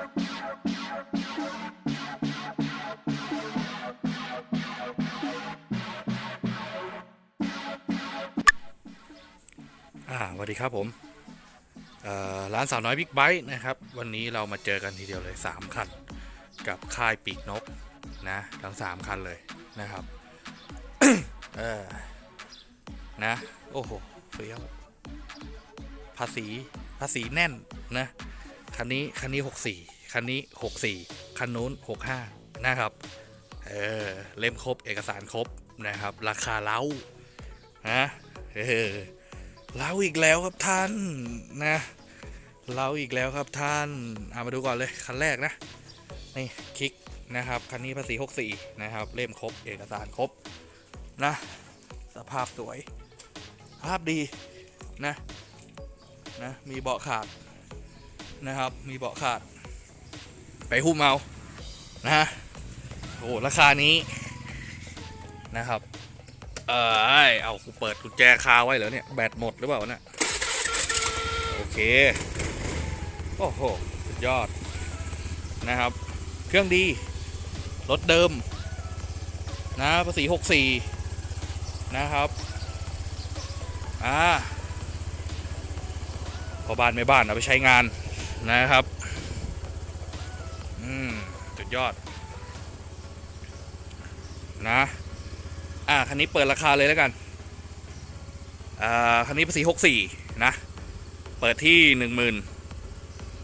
สวัสดีครับผมร้านสาวน้อยบิ๊กไบค์นะครับ วันนี้เรามาเจอกันทีเดียวเลย 3 คัน กับค่ายปีกนกนะ ทั้ง 3 คันเลยนะครับนะ โอ้โหเฟี้ยวภาษีภาษีแน่นนะ คันนี้คันนี้ 64 คันนี้ 64 คันนู้น 65 นะครับ เออ เล่มครบเอกสารครบนะครับ ราคาเล้านะเออเราอีกแล้วครับท่านนะเราอีกแล้วครับท่านเอามาดูก่อนเลยคันแรกนะนี่คลิกนะครับคันนี้ภาษี 64 นะครับ เล่มครบ เอกสารครบนะสภาพสวย ภาพดีนะนะมีเบาะขาด นะครับ มีเบาะขาด ไปหุ้มเอานะโอ้ราคานี้นะครับ เออเอากูเปิดกุญแจคาไว้เหรอเนี่ย แบตหมดหรือเปล่าเนี่ยโอเค โอ้โห สุดยอดนะครับ เครื่องดี รถเดิม นะภาษี64 นะครับ อ่าพอบ้านไม่บ้านเอาไปใช้งาน นะครับ อืมสุดยอด นะ อ่า คันนี้เปิดราคาเลยแล้วกัน อ่า คันนี้ภาษี64นะ เปิดที่1 1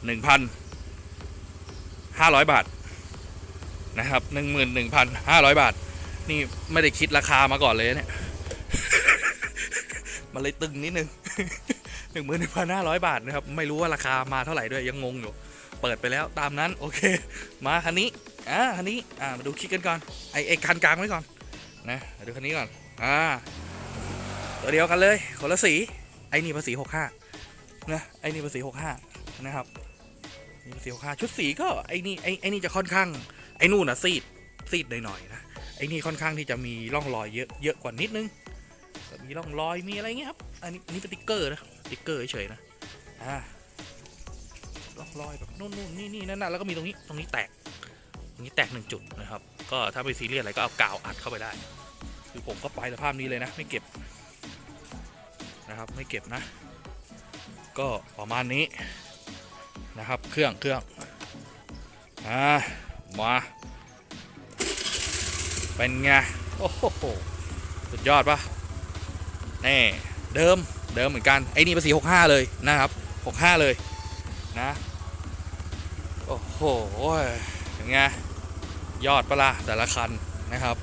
1,500บาท นะครับ11,500บาท นี่ไม่ได้คิดราคามาก่อนเลยเนี่ย มันเลยตึงนิดนึง 11,500 บาทนะครับ ไม่รู้ว่าราคามาเท่าไหร่ด้วยยังงงอยู่ เปิดไปแล้วตามนั้นโอเค มาคันนี้อ่าคันนี้อ่ามาดูคลิกกันก่อนไอไอคันกลางไว้ก่อนนะเดี๋ยวดูคันนี้ก่อนอ่าตัวเดียวกันเลยคนละสีไอนี่ภาษีหกห้านะไอนี่ภาษีหกห้านะครับนี่ภาษีหกห้าชุดสีก็ไอนี่ไอไอนี่จะค่อนข้างไอนู่นนะซีดซีดหน่อยๆนะไอ้นี่ค่อนข้างที่จะมีร่องรอยเยอะเยอะกว่านิดนึงมีร่องรอยมีอะไรเงี้ยครับ อันนี้นี่เป็นติ๊กเกอร์นะ ติ๊กเกอร์เฉยๆนะอ่าร่องรอยแบบนู่นนู่นนี่นี่นั่นนะแล้วก็มีตรงนี้ตรงนี้แตก ตรงนี้แตกหนึ่งจุดนะครับ ก็ถ้าไม่ซีเรียสอะไรก็เอากาวอัดเข้าไปได้ คือผมก็ไปสภาพนี้เลยนะ ไม่เก็บนะครับ ไม่เก็บนะ ก็ประมาณนี้นะครับ เครื่องเครื่องอ่ามาเป็นไงโอ้โหสุดยอดปะนี่เดิม เดิมเหมือนกัน ไอ้นี่ภาษี65เลยนะครับ65เลยนะ โอ้โหเป็นไงยอดปะล่ะแต่ละคันนะครับ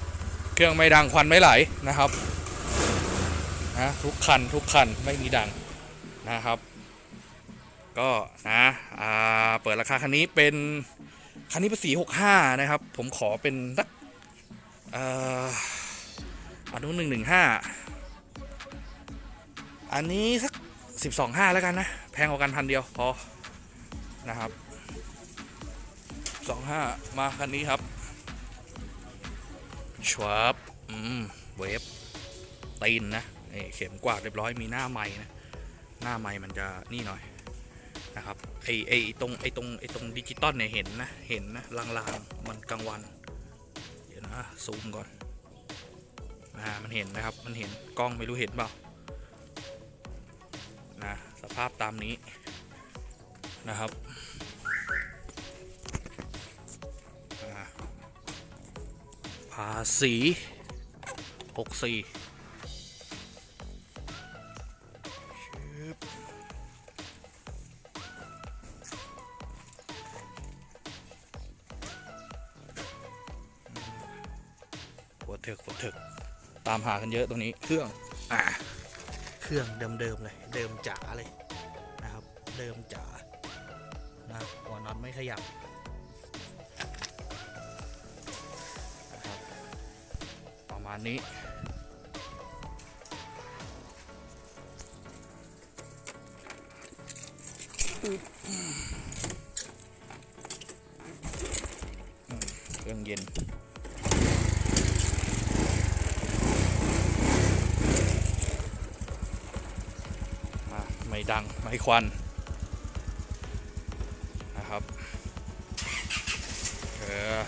เครื่องไม่ดังควันไม่ไหลนะครับนะทุกคันทุกคันไม่มีดังนะครับ ก็นะอ่าเปิดราคาคันนี้เป็นคันนี้ภาษี65นะครับ ผมขอเป็นสักอ่ออนุหนึ่งหนึ่งห้า อันนี้สักสิบสองห้าแล้วกันนะ แพงกว่ากันพันเดียวพอนะครับสองห้ามาคันนี้ครับชวบอืมเวฟตีนนะเข็มกวาดเรียบร้อยมีหน้าไม้นะ หน้าไม้มันจะนี่หน่อยนะครับไอไอตรงไอตรงไอตรงดิจิตอลเนี่ยเห็นนะเห็นนะลางๆมันกลางวัน เดี๋ยวนะซูมก่อนอ่ามันเห็นนะครับมันเห็นกล้องไม่รู้เห็นเปล่า ภาพตามนี้นะครับอ่าภาษีหกสี่ปวดเถึกปวดเถึกตามหากันเยอะตรงนี้เครื่อง อ่า เครื่องเดิมๆเลย เดิมจ๋าเลย เดิมจ๋านะหัวน็อตไม่ขยับนะครับประมาณนี้เครื่องเย็นไม่ดัง ไม่ควัน ครับ เออ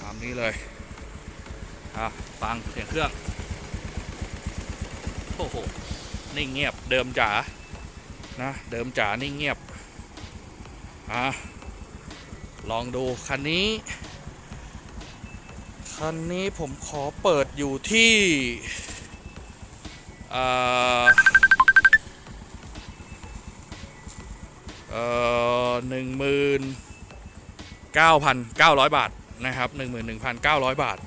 ตามนี้เลยอะฟังเสียงเครื่อง โอ้โห นี่เงียบเดิมจ๋า นะ เดิมจ๋านี่เงียบอะลองดู คันนี้ คันนี้ผมขอเปิดอยู่ที่เอ่า Uh, หนึ่งหมื่นเก้าพันเก้าร้อยบาทนะครับหนึ่งหมื่นหนึ่งพันเก้าร้อยบาท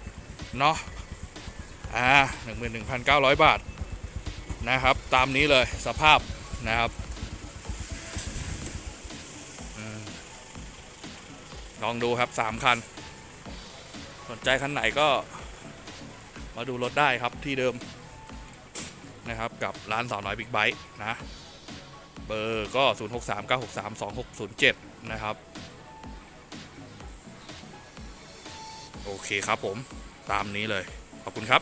เนาะอ่าหนึ่งหมื่นหนึ่งพันเก้าร้อยบาทนะครับ ตามนี้เลยสภาพนะครับลองดูครับสามคัน สนใจคันไหนก็มาดูรถได้ครับที่เดิมนะครับกับร้านสาวน้อยบิ๊กไบค์นะ เบอร์ก็ 0 6 3 9 6 3 2 6 0 7 นะครับ โอเคครับผมตามนี้เลย ขอบคุณครับ